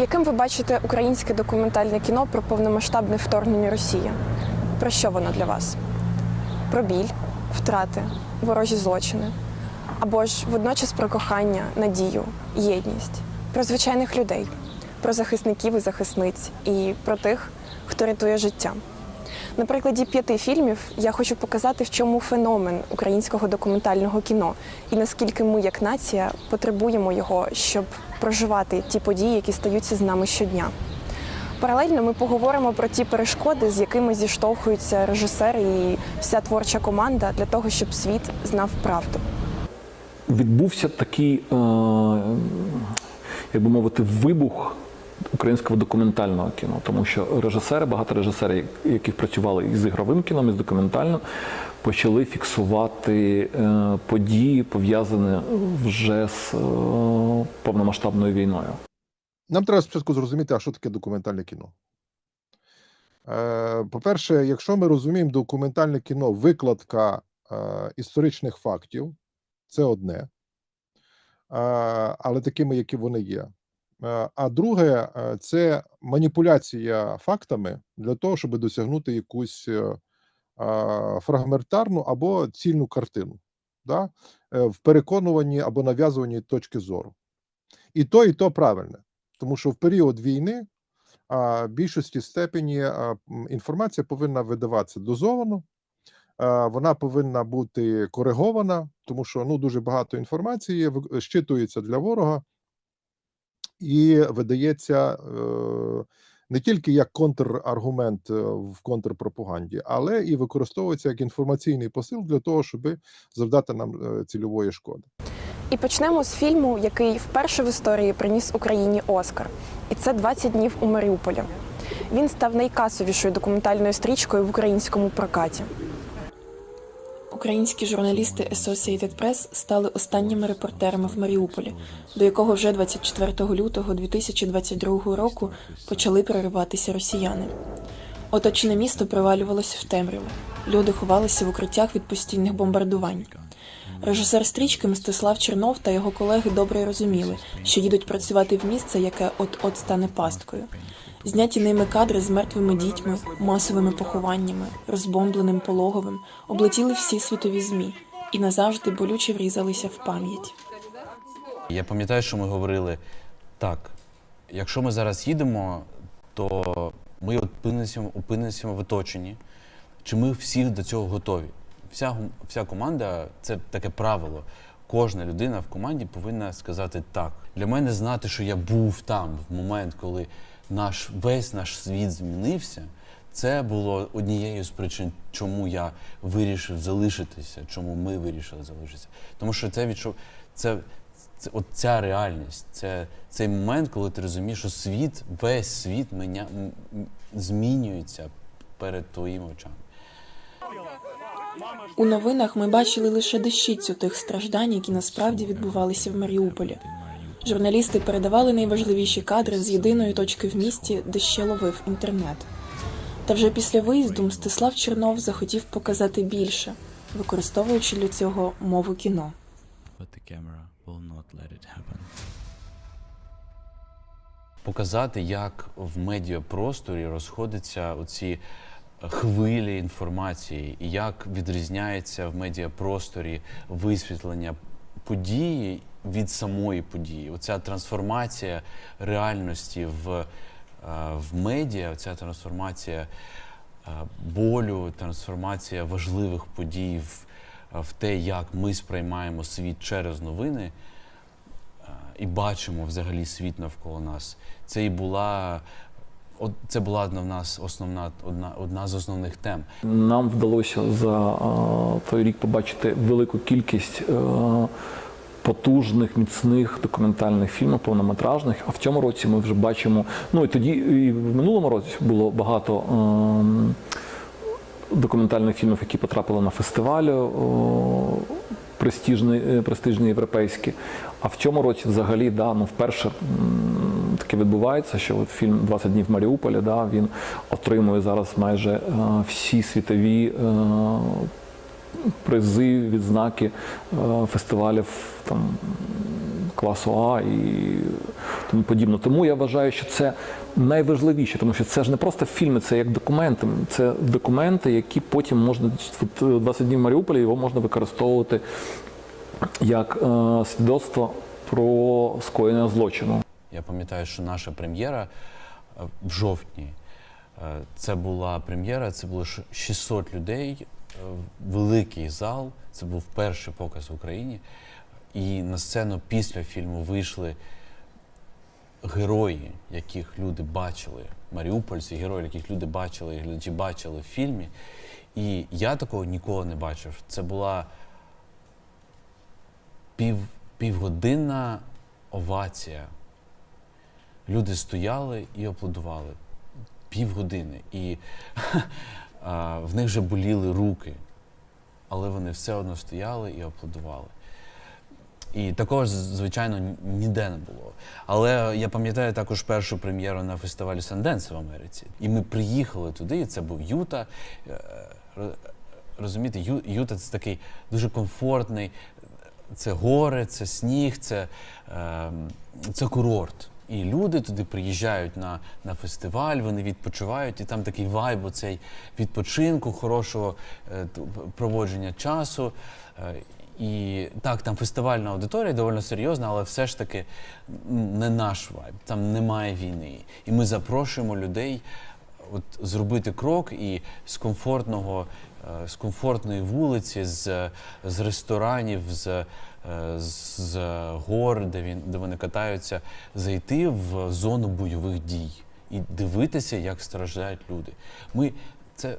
Яким ви бачите українське документальне кіно про повномасштабне вторгнення Росії? Про що воно для вас? Про біль, втрати, ворожі злочини? Або ж водночас про кохання, надію, єдність, про звичайних людей, про захисників і захисниць і про тих, хто рятує життя. На прикладі п'яти фільмів я хочу показати, в чому феномен українського документального кіно і наскільки ми, як нація, потребуємо його, щоб проживати ті події, які стаються з нами щодня. Паралельно ми поговоримо про ті перешкоди, з якими зіштовхуються режисери і вся творча команда для того, щоб світ знав правду. відбувся такий, е, як би мовити, вибух українського документального кіно, тому що режисери, багато режисерів, які працювали із ігровим кіном, і з документальним, почали фіксувати е, події, пов'язані вже з е, повномасштабною війною. Нам треба спочатку зрозуміти, а що таке документальне кіно. Е, По-перше, якщо ми розуміємо документальне кіно, викладка історичних фактів, це одне, але такими, які вони є. А друге, це маніпуляція фактами для того, щоб досягнути якусь фрагментарну або цільну картину, да? е, в переконуванні або нав'язуванні точки зору. І то, і то правильне. Тому що в період війни а, в більшості степені а, інформація повинна видаватися дозовано, а, вона повинна бути коригована, тому що ну, дуже багато інформації щитується для ворога і видається е, не тільки як контраргумент е, в контрпропаганді, але і використовується як інформаційний посил для того, щоб завдати нам е, цільової шкоди. І почнемо з фільму, який вперше в історії приніс Україні Оскар. І це «20 днів у Маріуполі. Він став найкасовішою документальною стрічкою в українському прокаті. Українські журналісти Associated Press стали останніми репортерами в Маріуполі, до якого вже 24 лютого 2022 року почали прориватися росіяни. Оточене місто провалювалося в темряву. Люди ховалися в укриттях від постійних бомбардувань. Режисер стрічки Мстислав Чернов та його колеги добре розуміли, що їдуть працювати в місце, яке от-от стане пасткою. Зняті ними кадри з мертвими дітьми, масовими похованнями, розбомбленим пологовим облетіли всі світові змі і назавжди болюче врізалися в пам'ять. Я пам'ятаю, що ми говорили так: якщо ми зараз їдемо, то ми опинимося, опинимося в оточенні. Чи ми всі до цього готові? Вся, вся команда це таке правило. Кожна людина в команді повинна сказати так. Для мене знати, що я був там в момент, коли наш весь наш світ змінився. Це було однією з причин, чому я вирішив залишитися, чому ми вирішили залишитися. Тому що це відчув це, це от ця реальність, це цей момент, коли ти розумієш, що світ, весь світ меня, м- м- змінюється перед твоїми очами. У новинах ми бачили лише дещицю тих страждань, які насправді відбувалися в Маріуполі. Журналісти передавали найважливіші кадри з єдиної точки в місті, де ще ловив інтернет. Та вже після виїзду Мстислав Чернов захотів показати більше, використовуючи для цього мову кіно. Показати, як в медіапросторі розходяться оці хвилі інформації, і як відрізняється в медіапросторі висвітлення події від самої події. Оця трансформація реальності в, е, в медіа, ця трансформація е, болю, трансформація важливих подій в, в те, як ми сприймаємо світ через новини е, і бачимо взагалі світ навколо нас. Це і була. Це була в нас основна одна, одна з основних тем. Нам вдалося за той рік побачити велику кількість потужних, міцних документальних фільмів, повнометражних. А в цьому році ми вже бачимо. Ну і тоді, і в минулому році було багато. ем, Документальних фільмів, які потрапили на фестивалі престижні, е, престижні європейські. А в цьому році взагалі да, ну, вперше таке відбувається, що от фільм «20 днів в Маріуполі да, він отримує зараз майже е, всі світові е, призи, відзнаки е, фестивалів там, класу А і тому подібне. Тому я вважаю, що це найважливіше, тому що це ж не просто фільми, це як документи. Це документи, які потім можна от, е, 20 днів в Маріуполі його можна використовувати як е, свідоцтво про скоєння злочину. Я пам'ятаю, що наша прем'єра в жовтні. Це була прем'єра, це було ш- 600 людей, великий зал. Це був перший показ в Україні. І на сцену після фільму вийшли герої, яких люди бачили, маріупольці, герої, яких люди бачили, і глядачі бачили в фільмі. І я такого ніколи не бачив. Це була пів, півгодинна овація. Люди стояли і аплодували півгодини. І в них вже боліли руки, але вони все одно стояли і аплодували. І такого звичайно, ніде не було. Але я пам'ятаю також першу прем'єру на фестивалі Санденс в Америці. І ми приїхали туди, і це був Юта. Е, Розумієте, Юта це такий дуже комфортний, це гори, це сніг, це, е, це курорт. І люди туди приїжджають на, на фестиваль, вони відпочивають, і там такий вайб оцей відпочинку, хорошого е, проводження часу. Е, і так, там фестивальна аудиторія доволі серйозна, але все ж таки не наш вайб, там немає війни. І ми запрошуємо людей от, зробити крок і з комфортного, е, з комфортної вулиці, з, з ресторанів, з, з, з гор, де, він, де вони катаються, зайти в зону бойових дій і дивитися, як страждають люди. Ми, це,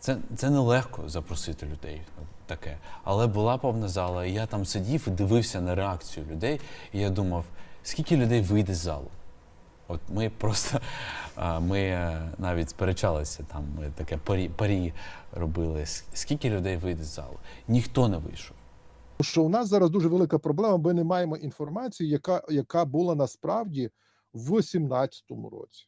це, це нелегко запросити людей ну, таке. Але була повна зала, і я там сидів і дивився на реакцію людей, і я думав, скільки людей вийде з залу. От ми просто ми е, навіть сперечалися там, ми таке парі, парі робили. Скільки людей вийде з залу? Ніхто не вийшов. Що у нас зараз дуже велика проблема, ми не маємо інформації, яка, яка була насправді в 17-му році.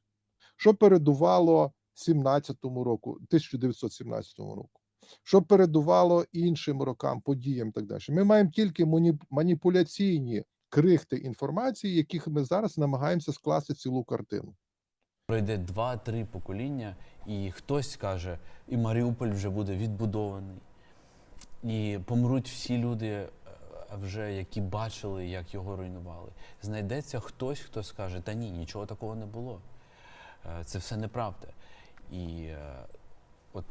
Що передувало 17-му року, 1917 року, що передувало іншим рокам, подіям і так далі. Ми маємо тільки мані- маніпуляційні крихти інформації, яких ми зараз намагаємося скласти цілу картину. Пройде два-три покоління, і хтось скаже, і Маріуполь вже буде відбудований. І помруть всі люди, е, вже які бачили, як його руйнували. Знайдеться хтось, хто скаже, та ні, нічого такого не було. Е, Це все неправда. І е, от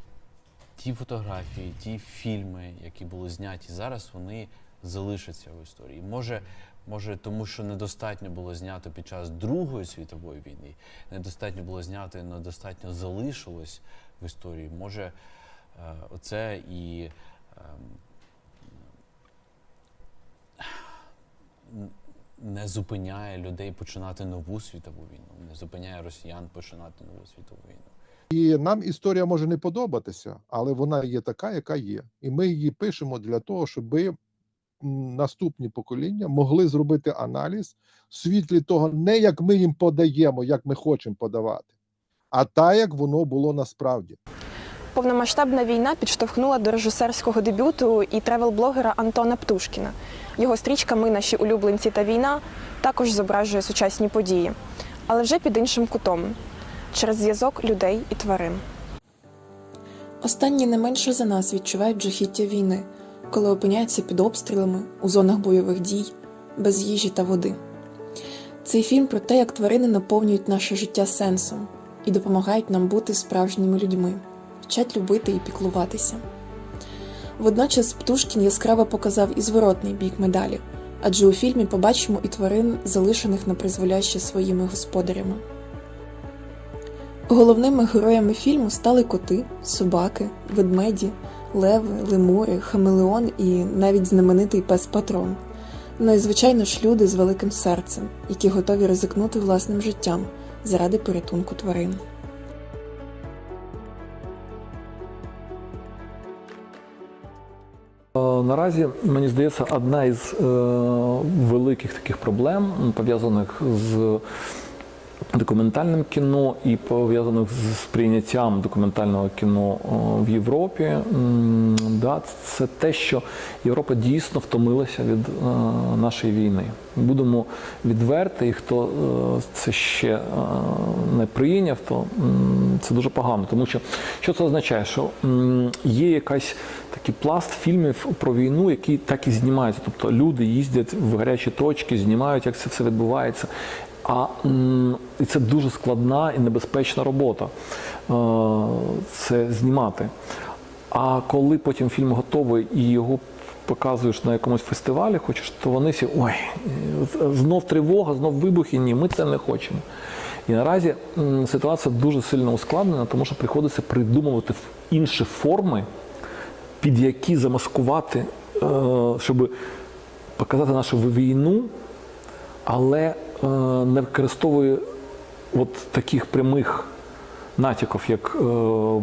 ті фотографії, ті фільми, які були зняті зараз, вони залишаться в історії. Може, може, тому що недостатньо було знято під час Другої світової війни, недостатньо було знято, недостатньо залишилось в історії. Може, оце і не зупиняє людей починати нову світову війну, не зупиняє росіян починати нову світову війну. І нам історія може не подобатися, але вона є така, яка є. І ми її пишемо для того, щоб наступні покоління могли зробити аналіз в світлі того, не як ми їм подаємо, як ми хочемо подавати, а так, як воно було насправді. Повномасштабна війна підштовхнула до режисерського дебюту і тревел-блогера Антона Птушкіна. Його стрічка Ми наші улюбленці та війна також зображує сучасні події, але вже під іншим кутом через зв'язок людей і тварин. Останні не менше за нас відчувають жахіття війни, коли опиняються під обстрілами у зонах бойових дій, без їжі та води. Цей фільм про те, як тварини наповнюють наше життя сенсом і допомагають нам бути справжніми людьми, вчать любити і піклуватися. Водночас Птушкін яскраво показав і зворотний бік медалі, адже у фільмі побачимо і тварин, залишених на призволяще своїми господарями. Головними героями фільму стали коти, собаки, ведмеді, леви, лемури, хамелеон і навіть знаменитий пес Патрон. Ну і звичайно ж люди з великим серцем, які готові ризикнути власним життям заради порятунку тварин. Наразі мені здається, одна із е, великих таких проблем пов'язаних з документальним кіно і пов'язаних з сприйняттям документального кіно в Європі. Да, це те, що Європа дійсно втомилася від е, нашої війни. Будемо відверти, і хто е, це ще е, не прийняв, то це дуже погано. Тому що що це означає? Що є якась такий пласт фільмів про війну, які так і знімаються. Тобто люди їздять в гарячі точки, знімають, як це все відбувається. А і це дуже складна і небезпечна робота е, це знімати. А коли потім фільм готовий і його показуєш на якомусь фестивалі, хочеш, то вони всі ой, знов тривога, знов вибухи. Ні, ми це не хочемо. І наразі ситуація дуже сильно ускладнена, тому що приходиться придумувати інші форми, під які замаскувати, е, щоб показати нашу війну, але не використовує от таких прямих натяків, як е,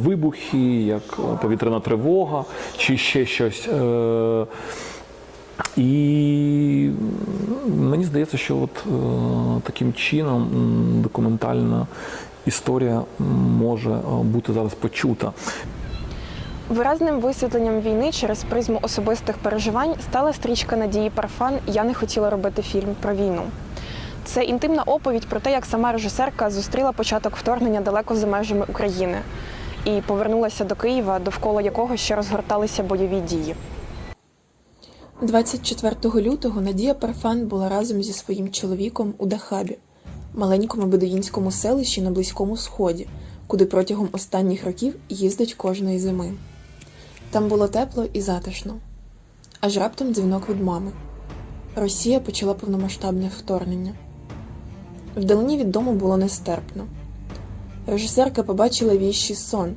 вибухи, як е, повітряна тривога чи ще щось. Е, і мені здається, що от, е, таким чином документальна історія може е, бути зараз почута. Виразним висвітленням війни через призму особистих переживань стала стрічка Надії Парфан Я не хотіла робити фільм про війну. Це інтимна оповідь про те, як сама режисерка зустріла початок вторгнення далеко за межами України і повернулася до Києва, довкола якого ще розгорталися бойові дії. 24 лютого Надія Парфан була разом зі своїм чоловіком у Дахабі, маленькому бедуїнському селищі на Близькому Сході, куди протягом останніх років їздить кожної зими. Там було тепло і затишно. Аж раптом дзвінок від мами. Росія почала повномасштабне вторгнення. Вдалині від дому було нестерпно. Режисерка побачила віщий сон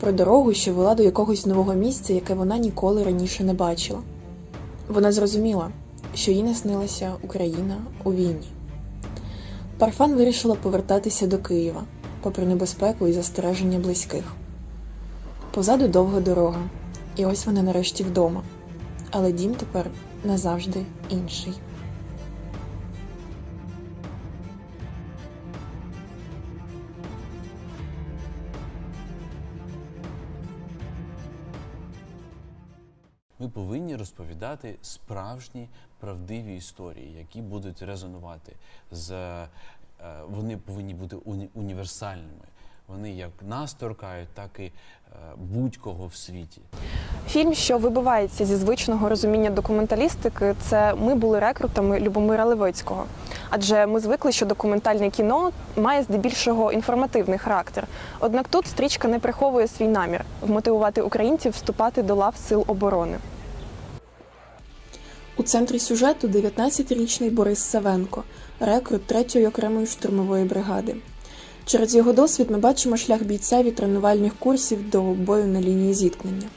про дорогу, що вела до якогось нового місця, яке вона ніколи раніше не бачила. Вона зрозуміла, що їй не снилася Україна у війні. Парфан вирішила повертатися до Києва, попри небезпеку і застереження близьких. Позаду довга дорога, і ось вона нарешті вдома. Але дім тепер назавжди інший. Ми повинні розповідати справжні правдиві історії, які будуть резонувати з е, вони повинні бути уні- універсальними. Вони як нас торкають, так і е, будь-кого в світі. Фільм, що вибивається зі звичного розуміння документалістики, це ми були рекрутами Любомира Левицького. Адже ми звикли, що документальне кіно має здебільшого інформативний характер. Однак тут стрічка не приховує свій намір вмотивувати українців вступати до лав сил оборони. У центрі сюжету 19-річний Борис Савенко, рекрут 3-ї окремої штурмової бригади. Через його досвід ми бачимо шлях бійця від тренувальних курсів до бою на лінії зіткнення.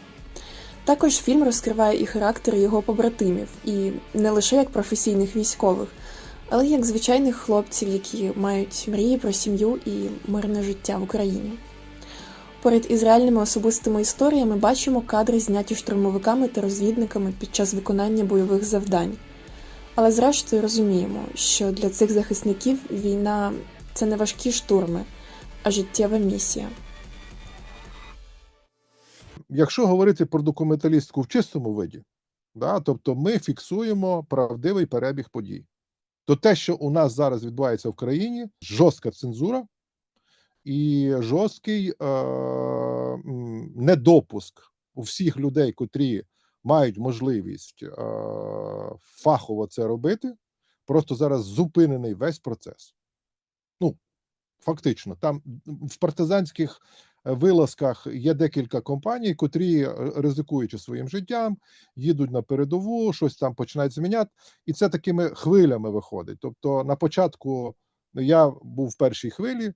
Також фільм розкриває і характер його побратимів, і не лише як професійних військових, але як звичайних хлопців, які мають мрії про сім'ю і мирне життя в Україні. Поряд із реальними особистими історіями бачимо кадри, зняті штурмовиками та розвідниками під час виконання бойових завдань. Але зрештою розуміємо, що для цих захисників війна це не важкі штурми, а життєва місія. Якщо говорити про документалістику в чистому виді, да, тобто ми фіксуємо правдивий перебіг подій. То те, що у нас зараз відбувається в країні, жорстка цензура і жорсткий е, недопуск у всіх людей, котрі мають можливість е, фахово це робити, просто зараз зупинений весь процес. Фактично, там в партизанських е, вилазках є декілька компаній, котрі, е, ризикуючи своїм життям, їдуть на передову, щось там починають зміняти, і це такими хвилями виходить. Тобто, на початку ну, я був в першій хвилі.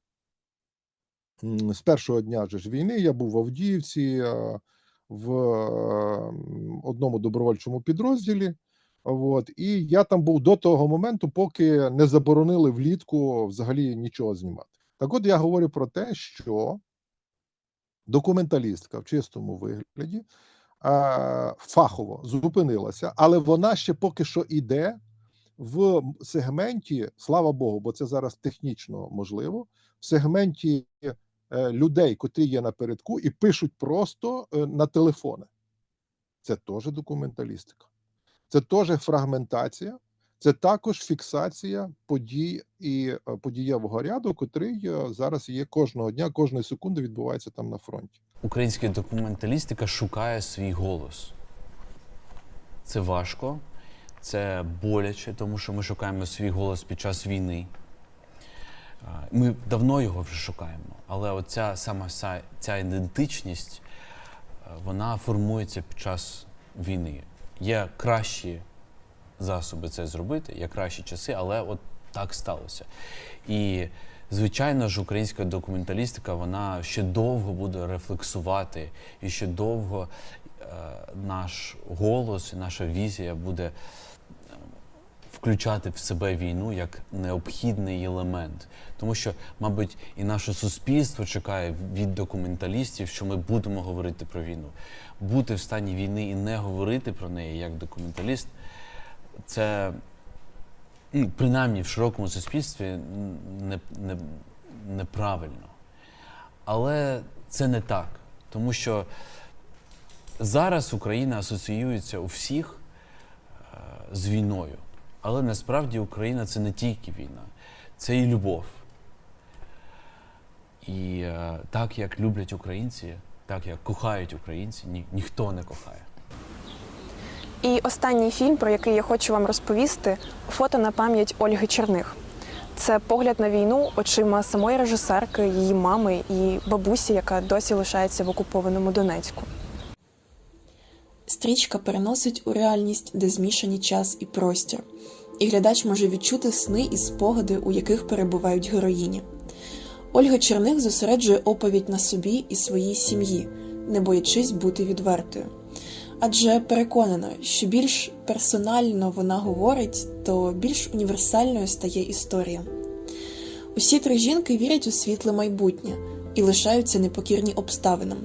З першого дня ж війни я був в Авдіївці е, в одному добровольчому підрозділі. От, і я там був до того моменту, поки не заборонили влітку взагалі нічого знімати. Так от я говорю про те, що документалістка в чистому вигляді фахово зупинилася, але вона ще поки що іде в сегменті, слава Богу, бо це зараз технічно можливо, в сегменті е, людей, котрі є напередку, і пишуть просто е, на телефони. Це теж документалістика, це теж фрагментація, це також фіксація подій і е, подієвого ряду, котрий е, зараз є кожного дня, кожної секунди відбувається там на фронті. Українська документалістика шукає свій голос. Це важко, це боляче, тому що ми шукаємо свій голос під час війни. Ми давно його вже шукаємо, але оця сама ця, ідентичність, е, вона формується під час війни. Є кращі засоби це зробити, є кращі часи, але от так сталося. І звичайно ж, українська документалістика вона ще довго буде рефлексувати, і ще довго е, наш голос, наша візія буде е, включати в себе війну як необхідний елемент. Тому що, мабуть, і наше суспільство чекає від документалістів, що ми будемо говорити про війну. Бути в стані війни і не говорити про неї як документаліст, це ну, принаймні в широкому суспільстві не, не, неправильно. Але це не так, тому що зараз Україна асоціюється у всіх е, з війною. Але насправді Україна це не тільки війна, це і любов. І е, так як люблять українці, так як кохають українці, ні, ніхто не кохає. І останній фільм, про який я хочу вам розповісти, фото на пам'ять Ольги Черних. Це погляд на війну очима самої режисерки, її мами і бабусі, яка досі лишається в окупованому Донецьку. Стрічка переносить у реальність, де змішані час і простір, і глядач може відчути сни і спогади, у яких перебувають героїні. Ольга Черних зосереджує оповідь на собі і своїй сім'ї, не боячись бути відвертою. Адже переконана, що більш персонально вона говорить, то більш універсальною стає історія. Усі три жінки вірять у світле майбутнє і лишаються непокірні обставинам,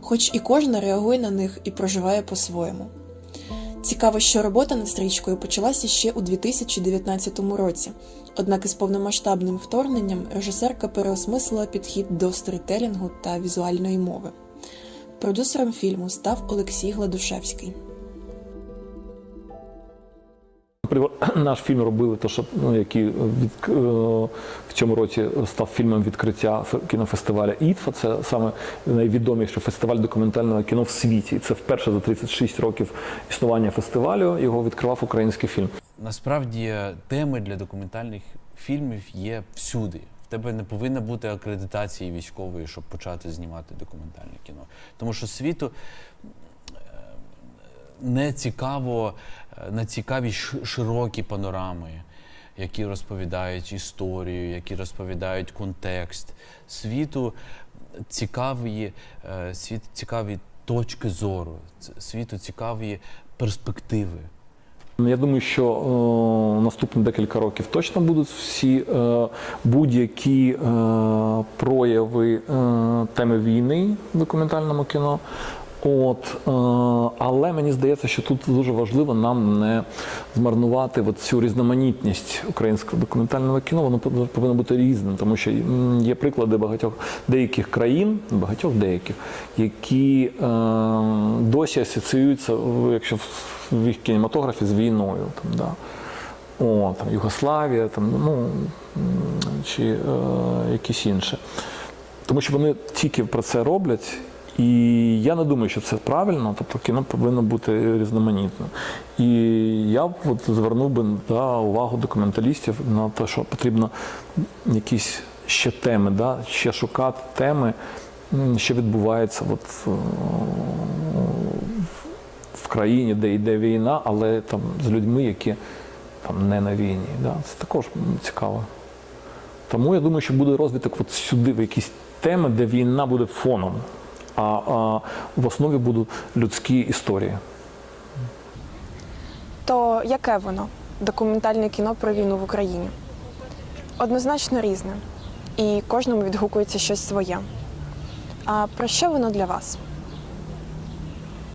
хоч і кожна реагує на них і проживає по-своєму. Цікаво, що робота над стрічкою почалася ще у 2019 році, однак із повномасштабним вторгненням режисерка переосмислила підхід до сторітелінгу та візуальної мови. Продюсером фільму став Олексій Гладушевський. Наприклад, наш фільм робили, то що ну, який від е, в цьому році став фільмом відкриття фе- кінофестиваля ІТФА. Це саме найвідоміший фестиваль документального кіно в світі. І Це вперше за 36 років існування фестивалю його відкривав український фільм. Насправді теми для документальних фільмів є всюди. Тебе не повинна бути акредитації військової, щоб почати знімати документальне кіно. Тому що світу е, не цікаво, е, не цікаві широкі панорами, які розповідають історію, які розповідають контекст. Світу цікаві, е, світ цікаві точки зору, світу цікаві перспективи. Я думаю, що е, наступні декілька років точно будуть всі е, будь-які е, прояви е, теми війни в документальному кіно. От, е, але мені здається, що тут дуже важливо нам не змарнувати от цю різноманітність українського документального кіно. Воно пов- повинно бути різним, тому що є приклади багатьох деяких країн, багатьох деяких, які е, досі асоціюються, якщо в їх кінематографі з війною. Там, да. О, там, Югославія, там, ну, чи е, якісь інші. Тому що вони тільки про це роблять. І я не думаю, що це правильно, тобто кіно повинно бути різноманітним. І я б от звернув би да, увагу документалістів на те, що потрібно якісь ще теми, да, ще шукати теми, що відбувається от, е, країні, де йде війна, але там з людьми, які там не на війні. Да? Це також цікаво. Тому я думаю, що буде розвиток от сюди, в якісь теми, де війна буде фоном, а, а в основі будуть людські історії. То яке воно документальне кіно про війну в Україні? Однозначно різне, і кожному відгукується щось своє. А про що воно для вас?